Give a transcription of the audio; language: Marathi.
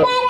so